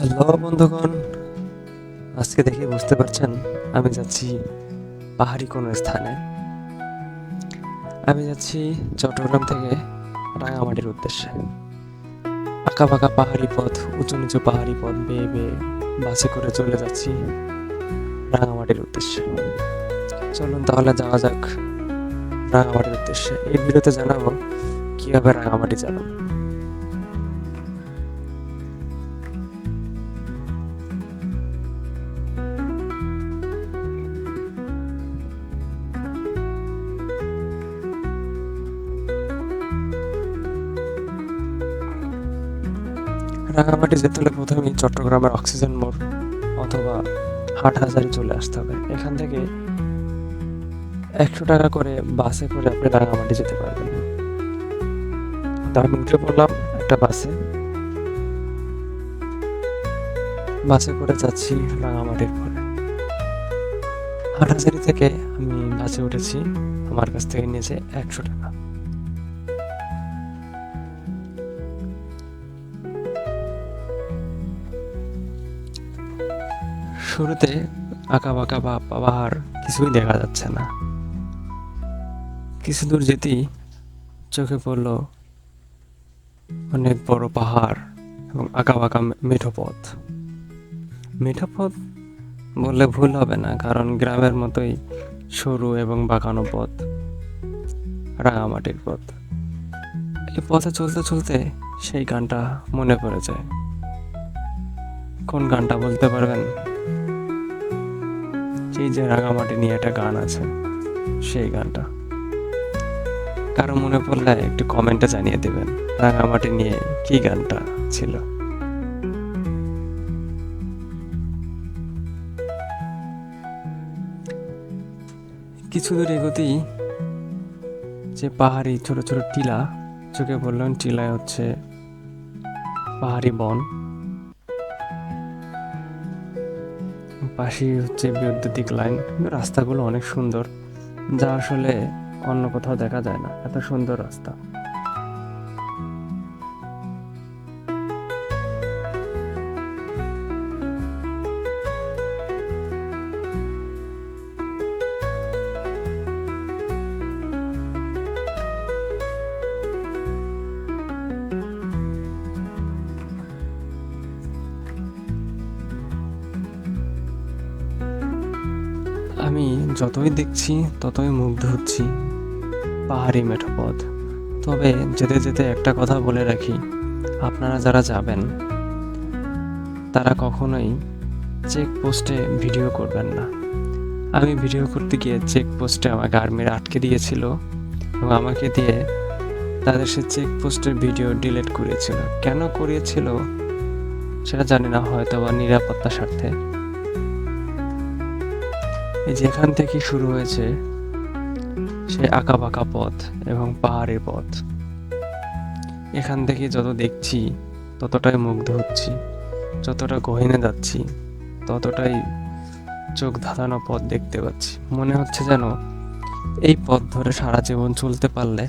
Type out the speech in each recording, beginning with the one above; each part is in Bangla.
হ্যালো বন্ধুগণ, আজকে দেখে বুঝতে পারছেন আমি যাচ্ছি পাহাড়ি কোনো স্থানে। আমি যাচ্ছি চট্টগ্রাম থেকে রাঙামাটির উদ্দেশ্যে। আঁকা বাঁকা পাহাড়ি পথ, উঁচু নিচু পাহাড়ি পথ বেয়ে বেয়ে বাসে করে চলে যাচ্ছি রাঙামাটির উদ্দেশ্যে। চলুন তাহলে যাওয়া যাক রাঙামাটির উদ্দেশ্যে। এই ভিডিওতে জানাব কীভাবে রাঙামাটি যাবেন। রাঙামাটি যেতে হলে প্রথমেই চট্টগ্রামের অক্সিজেন মোড় অথবা হাটহাজারি চলে আসতে হবে। এখান থেকে একশো টাকা করে বাসে করে আপনি রাঙামাটি যেতে পারবেন। তো আমি উঠে পড়লাম একটা বাসে। বাসে করে যাচ্ছি রাঙামাটির পরে। হাটহাজারি থেকে আমি বাসে উঠেছি। আমার কাছ থেকে নিয়েছে একশো টাকা। শুরুতে আঁকা বাঁকা বা পাহাড় কিছুই দেখা যাচ্ছে না। কিছু দূর যেতেই চোখে পড়ল অনেক বড় পাহাড় এবং আঁকা বাঁকা মেঠো পথ। মেঠো পথ বললে ভুল হবে না, কারণ গ্রামের মতোই সরু এবং বাঁকানো পথ, রাঙামাটির পথ। এই পথে চলতে চলতে সেই গানটা মনে পড়ে যায়। কোন গানটা বলতে পারবেন? সেই যে রাঙামাটি নিয়ে একটা গান আছে, সেই গানটা। কারও মনে পড়লে একটু কমেন্টে জানিয়ে দেবেন, রাঙামাটি নিয়ে কি গানটা ছিল? কিছু দূর এগোতেই যে পাহাড়ি ছোট ছোট টিলা, চোখে বললেন টিলায় হচ্ছে পাহাড়ি বন। পাশেই হচ্ছে বৈদ্যুতিক লাইন। কিন্তু রাস্তাগুলো অনেক সুন্দর, যা আসলে অন্য কোথাও দেখা যায় না। এত সুন্দর রাস্তা। যতই দেখছি, ততই মুগ্ধ হচ্ছি। পাহাড়ি মেঠো পথ তবে যেতে যেতে একটা কথা বলে রাখি, আপনারা যারা যাবেন, তারা কখনোই চেক পোস্টে ভিডিও করবেন না। আমি ভিডিও করতে গিয়ে চেক পোস্টে আমাকে আর্মিরা আটকে দিয়েছিল এবং আমাকে দিয়ে তাদের সে চেক পোস্টের ভিডিও ডিলিট করেছিল। কেন করিয়েছিল সেটা জানি না হয়তো বা নিরাপত্তা স্বার্থে। যেখান থেকে শুরু হয়েছে আঁকা বাঁকা পথ এবং পাহাড়ের পথ। এখান থেকে যত দেখছি, ততটাই মুগ্ধ হচ্ছি, যতটা গহিনে যাচ্ছি, ততটাই চোখ ধাঁধানো পথ দেখতে পাচ্ছি। মনে হচ্ছে যেন এই পথ ধরে সারা জীবন চলতে পারলে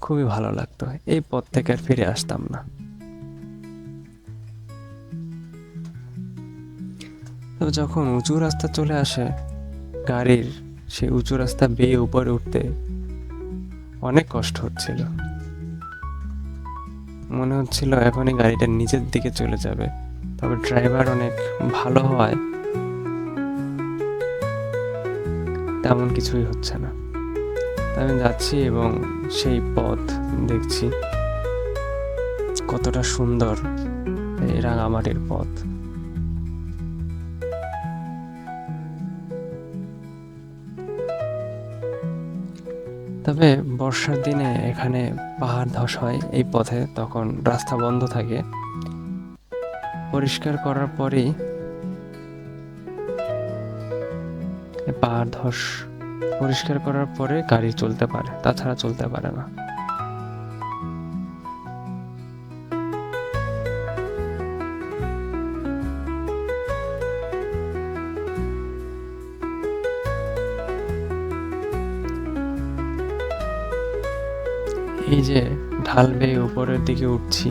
খুবই ভালো লাগতো। এই পথ থেকে আর ফিরে আসতাম না। তবে যখন উঁচু রাস্তা চলে আসে, গাড়ির সেই উঁচু রাস্তা বেয়ে উপরে উঠতে অনেক কষ্ট হচ্ছিল। মনে হচ্ছিল এখনই গাড়িটা নিচের দিকে চলে যাবে। তবে ড্রাইভার অনেক ভালো হওয়ায় তেমন কিছুই হচ্ছে না। আমি যাচ্ছি এবং সেই পথ দেখছি। কতটা সুন্দর এই রাঙামাটির পথ। তবে বর্ষার দিনে এখানে পাহাড় ধস হয় এই পথে, তখন রাস্তা বন্ধ থাকে। পরিষ্কার করার পরেই পাহাড় ধস পরিষ্কার করার পরে গাড়ি চলতে পারে, তাছাড়া চলতে পারে না। এই যে ঢাল বেয়ে উপরের দিকে উঠছি,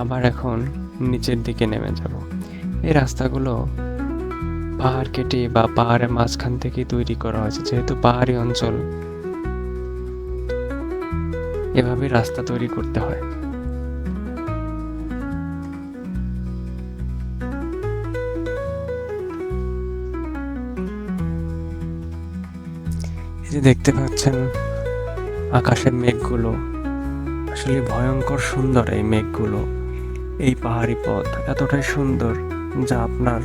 আবার এখন নিচের দিকে নেমে যাব। এই রাস্তাগুলো পাহাড় কেটে বা পাহাড়ের মাঝখান থেকে তৈরি করা হয়েছে, যেহেতু পাহাড়ি অঞ্চল এভাবে রাস্তা তৈরি করতে হয়। যে দেখতে পাচ্ছেন আকাশের মেঘগুলো। আসলে ভয়ঙ্কর সুন্দর এই মেঘগুলো। এই পাহাড়ি পথ এতটাই সুন্দর যা আপনার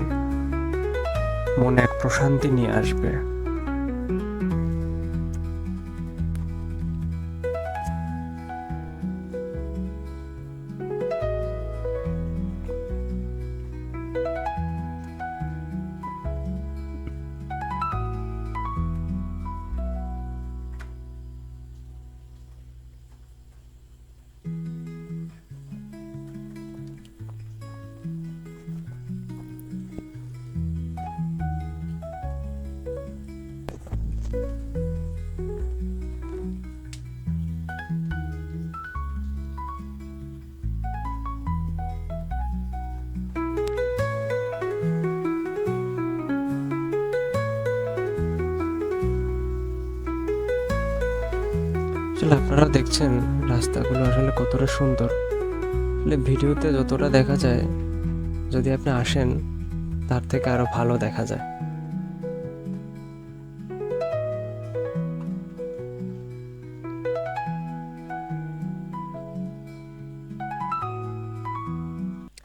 মনে এক প্রশান্তি নিয়ে আসবে। আসলে আপনারা দেখছেন রাস্তাগুলো আসলে কতটা সুন্দর। আসলে ভিডিওতে যতটা দেখা যায়, যদি আপনি আসেন, তার থেকে আরও ভালো দেখা যায়।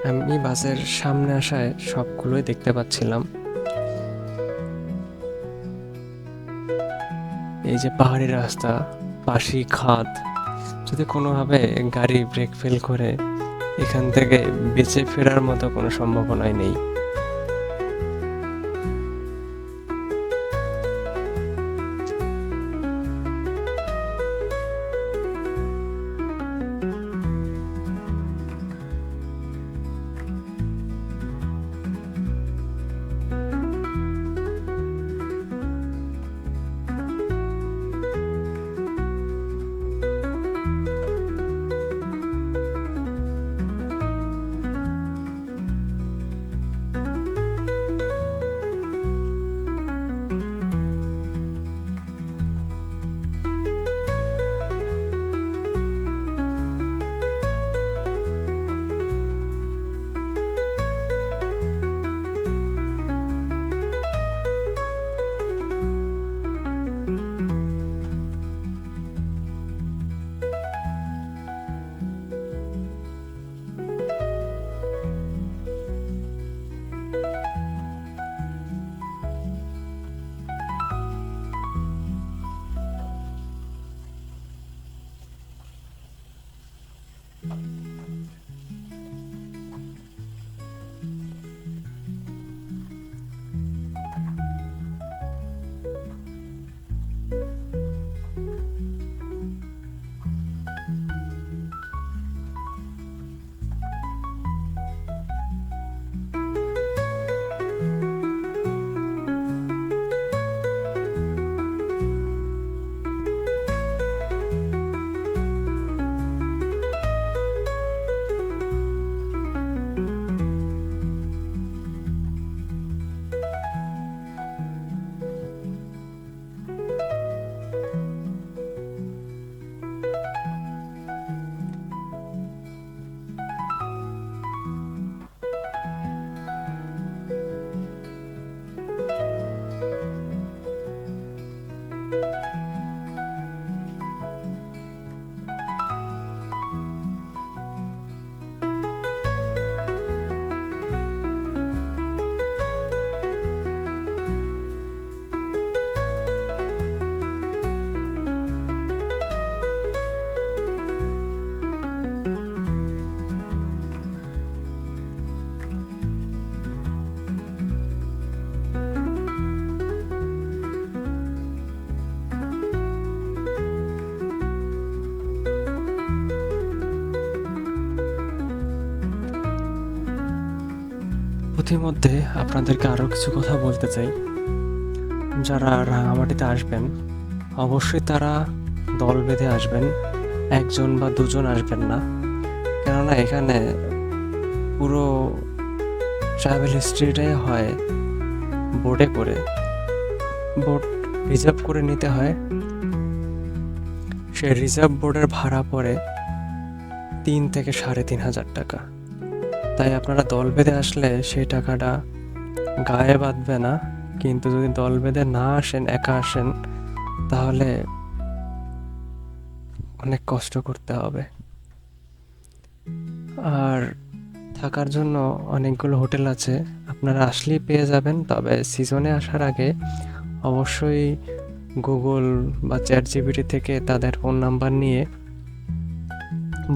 আমি বাসের সামনে আসায় সবগুলোই দেখতে পাচ্ছিলাম। এই যে পাহাড়ি রাস্তা পাশি খাত যদি কোনোভাবে গাড়ি ব্রেক ফেল করে, এখান থেকে বেঁচে ফেরার মতো কোনো সম্ভাবনাই নেই। ইতিমধ্যে আপনাদেরকে আরও কিছু কথা বলতে চাই। যারা রাঙামাটিতে আসবেন, অবশ্যই তারা দল বেঁধে আসবেন, একজন বা দুজন আসবেন না। কেননা এখানে পুরো ট্রাভেল হিস্ট্রিটাই হয় বোটে করে। বোট রিজার্ভ করে নিতে হয়। সে রিজার্ভ বোর্ডের ভাড়া পড়ে তিন থেকে সাড়ে তিন হাজার টাকা। তাই আপনারা দল বেঁধে আসলে সেই টাকাটা গায়ে বাঁধবে না। কিন্তু যদি দল বেঁধে না আসেন, একা আসেন, তাহলে অনেক কষ্ট করতে হবে। আর থাকার জন্য অনেকগুলো হোটেল আছে, আপনারা আসলেই পেয়ে যাবেন। তবে সিজনে আসার আগে অবশ্যই গুগল বা চ্যাট জিবিটি থেকে তাদের ফোন নাম্বার নিয়ে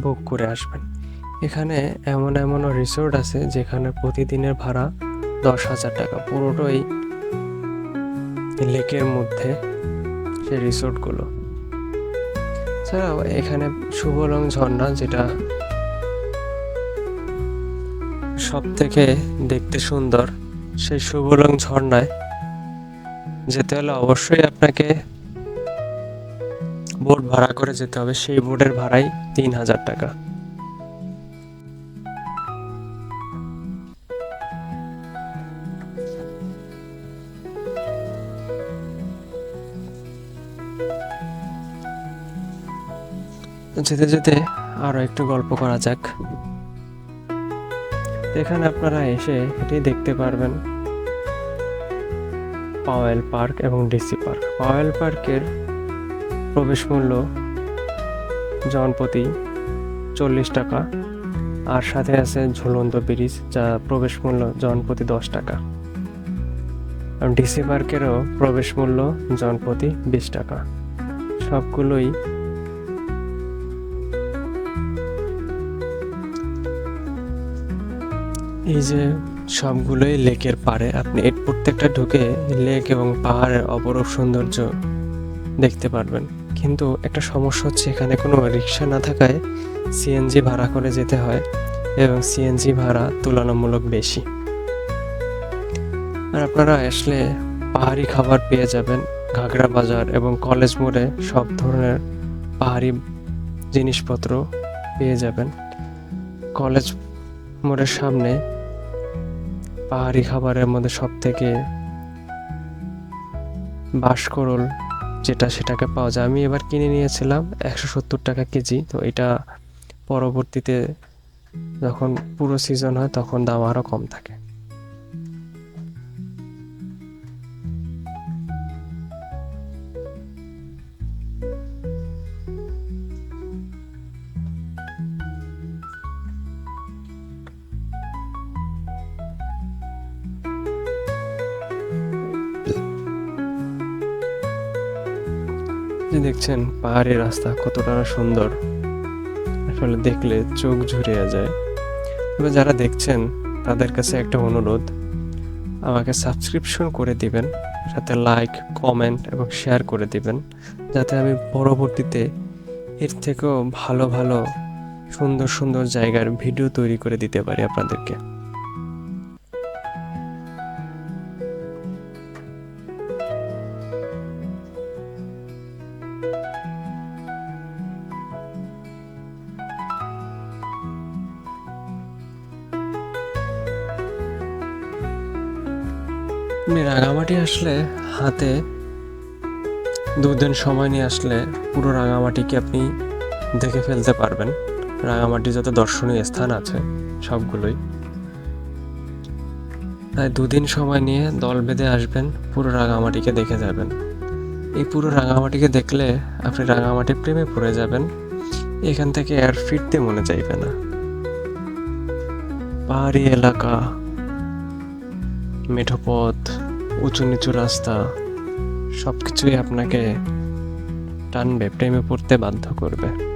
বুক করে আসবেন। এখানে এমন এমন রিসোর্ট আছে যেখানে প্রতিদিনের ভাড়া দশ হাজার টাকা। পুরোটাই লেকের মধ্যে সে রিসোর্টগুলো ছাড়াও এখানে শুভলং ঝর্ণা যেটা সব থেকে দেখতে সুন্দর, সেই শুভলং ঝর্ণায় যেতে হলে অবশ্যই আপনাকে বোট ভাড়া করে যেতে হবে। সেই বোটের ভাড়াই তিন হাজার টাকা। যেতে যেতে আরও একটু গল্প করা যাক। এখানে আপনারা এসে এটি দেখতে পারবেন। পাওয়েল পার্ক এবং ডিসি পার্ক। পাওয়েল পার্কের প্রবেশ মূল্য জনপ্রতি চল্লিশ টাকা। আর সাথে আছে ঝুলন্ত ব্রিজ, যা প্রবেশ মূল্য জনপ্রতি দশ টাকা। ডিসি পার্কেরও প্রবেশ মূল্য জনপ্রতি বিশ টাকা। সবগুলোই এই যে সবগুলোই লেকের পাড়ে, আপনি এর প্রত্যেকটা ঢুকে লেক এবং পাহাড়ের অপরূপ সৌন্দর্য দেখতে পারবেন। কিন্তু একটা সমস্যা হচ্ছে, এখানে কোনো রিক্সা না থাকায় সিএনজি ভাড়া করে যেতে হয় এবং সিএনজি ভাড়া তুলনামূলক বেশি। আর আপনারা আসলে পাহাড়ি খাবার পেয়ে যাবেন ঘাগড়া বাজার এবং কলেজ মোড়ে সব ধরনের পাহাড়ি জিনিসপত্র পেয়ে যাবেন। কলেজ মোড়ের সামনে পাহাড়ি খাবারের মধ্যে সব থেকে বাঁশকরল যেটা সেটাকে পাওয়া যায়। আমি এবার কিনে নিয়েছিলাম একশো সত্তর টাকা কেজি। তো এটা পরবর্তীতে যখন পুরো সিজন হয় তখন দাম আরও কম থাকে। যে দেখছেন পাহাড়ি রাস্তা কতটা সুন্দর। আসলে দেখলে চোখ ঝুরিয়ে যায়। তবে যারা দেখছেন, তাদের কাছে একটা অনুরোধ। আমাকে সাবস্ক্রিপশন করে দিবেন, সাথে লাইক কমেন্ট এবং শেয়ার করে দিবেন, যাতে আমি পরবর্তীতে এর থেকেও ভালো ভালো সুন্দর সুন্দর জায়গার ভিডিও তৈরি করে দিতে পারি আপনাদেরকে। আপনি রাঙামাটি আসলে হাতে দুদিন সময় নিয়ে আসলে পুরো রাঙামাটিকে আপনি দেখে ফেলতে পারবেন। রাঙামাটি যত দর্শনীয় স্থান আছে সবগুলোই। তাই দুদিন সময় নিয়ে দল বেঁধে আসবেন, পুরো রাঙামাটিকে দেখে যাবেন। এই পুরো রাঙামাটিকে দেখলে আপনি রাঙামাটি প্রেমে পড়ে যাবেন। এখান থেকে আর ফিরতে মনে চাইবে না। পাহাড়ি এলাকা মেঠো পথ উঁচু নিচু রাস্তা সব কিছুই আপনাকে টানবে প্রেমে পড়তে বাধ্য করবে।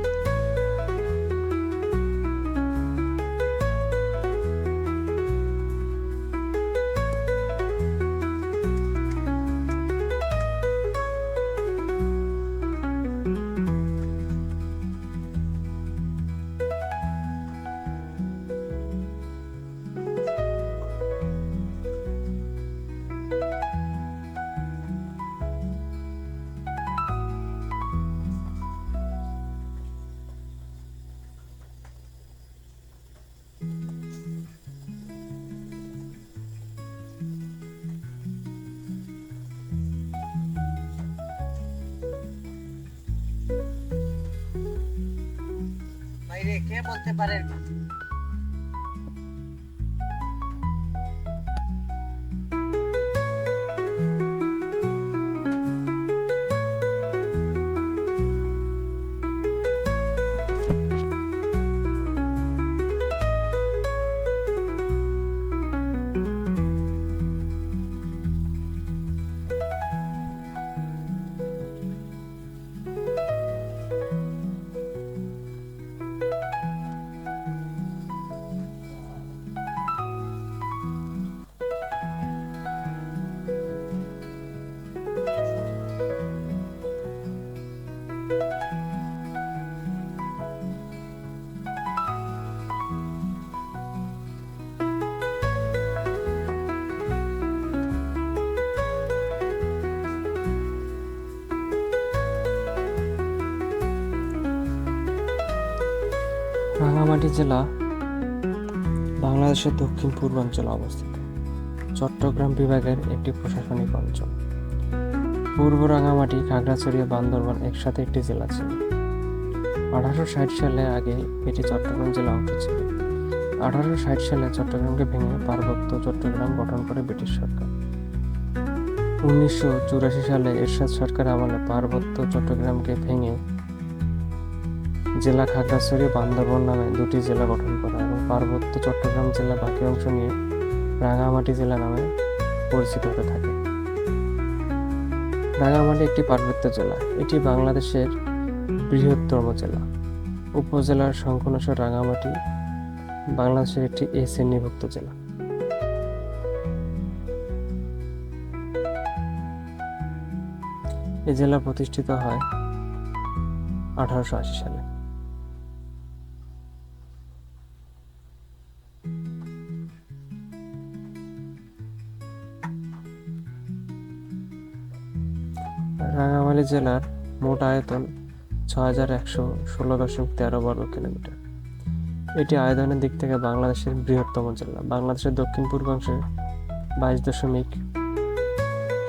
বলতে পারেন রাঙামাটি জেলা বাংলাদেশের দক্ষিণ পূর্বাঞ্চলে অবস্থিত। চট্টগ্রাম বিভাগের একটি প্রশাসনিক অঞ্চল। পূর্ব রাঙামাটি, খাগড়াছড়ি বান্দরবান একসাথে একটি জেলা ছিল। আঠারোশো ষাট সালে আগে এটি চট্টগ্রাম জেলা অংশ ছিল। আঠারোশো ষাট সালে চট্টগ্রামকে ভেঙে পার্বত্য চট্টগ্রাম গঠন করে ব্রিটিশ সরকার। উনিশশো চুরাশি সালে এরশাদ সরকার আমলে পার্বত্য চট্টগ্রামকে ভেঙে জেলা খাগড়াছড়ি বান্দরবান নামে দুটি জেলা গঠন করা এবং পার্বত্য চট্টগ্রাম জেলা বাকি অংশ নিয়ে রাঙামাটি জেলা নামে পরিচিত হতে থাকে। রাঙামাটি একটি পার্বত্য জেলা। এটি বাংলাদেশের বৃহত্তম জেলা। উপজেলার সংখ্যানুসার রাঙামাটি বাংলাদেশের একটি এ শ্রেণীভুক্ত জেলা। এই জেলা প্রতিষ্ঠিত হয় আঠারোশো আশি সালে। জেলার মোট আয়তন ছ হাজার একশো ষোলো দশমিক তেরো বর্গ কিলোমিটার। এটি আয়তনের দিক থেকে বাংলাদেশের বৃহত্তম জেলা। বাংলাদেশের দক্ষিণ পূর্বাংশে বাইশ দশমিক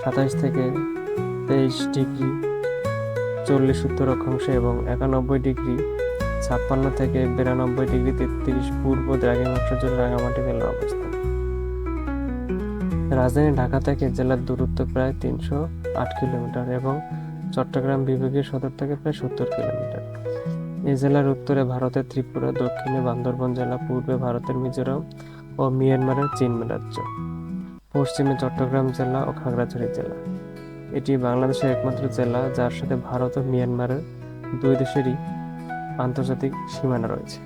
সাতাইশ থেকে তেইশ ডিগ্রি চল্লিশ উত্তর অক্ষাংশে এবং একানব্বই ডিগ্রি ছাপ্পান্ন থেকে বিরানব্বই ডিগ্রি তেত্রিশ পূর্ব দ্রাঘিমাংশ জুড়ে রাঙামাটি জেলার অবস্থান। রাজধানী ঢাকা থেকে জেলার দূরত্ব প্রায় তিনশো আট কিলোমিটার এবং চট্টগ্রাম বিভাগীয় সদর থেকে প্রায় সত্তর কিলোমিটার। এই জেলার উত্তরে ভারতের ত্রিপুরা, দক্ষিণে বান্দরবন জেলা, পূর্বে ভারতের মিজোরাম ও মিয়ানমারের চীন রাজ্য। পশ্চিমে চট্টগ্রাম জেলা ও খাগড়াছড়ি জেলা। এটি বাংলাদেশের একমাত্র জেলা, যার সাথে ভারত ও মিয়ানমারের দুই দেশেরই আন্তর্জাতিক সীমানা রয়েছে।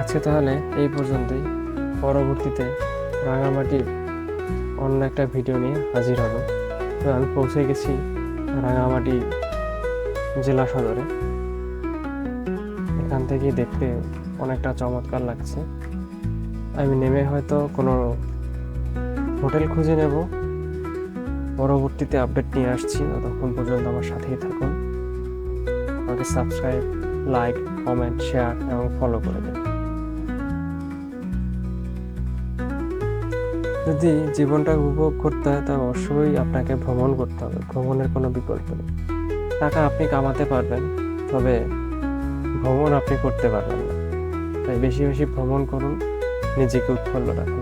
আজকে তাহলে এই পর্যন্তই। পরবর্তীতে রাঙামাটির অন্য একটা ভিডিও নিয়ে হাজির হব। তো আমি পৌঁছে গেছি রাঙামাটি জেলা সদরে। এখান থেকে দেখতে অনেকটা চমৎকার লাগছে। আমি নেমে হয়তো কোনো হোটেল খুঁজে নেব। পরবর্তীতে আপডেট নিয়ে আসছি। ততক্ষণ পর্যন্ত আমার সাথেই থাকুন। আমাকে সাবস্ক্রাইব লাইক কমেন্ট শেয়ার এবং ফলো করে দেন। যদি জীবনটা উপভোগ করতে হয় তবে অবশ্যই আপনাকে ভ্রমণ করতে হবে। ভ্রমণের কোনো বিকল্প নেই। টাকা আপনি কামাতে পারবেন, তবে ভ্রমণ আপনি করতে পারবেন না। তাই বেশি বেশি ভ্রমণ করুন, নিজেকে উৎফুল্ল রাখুন।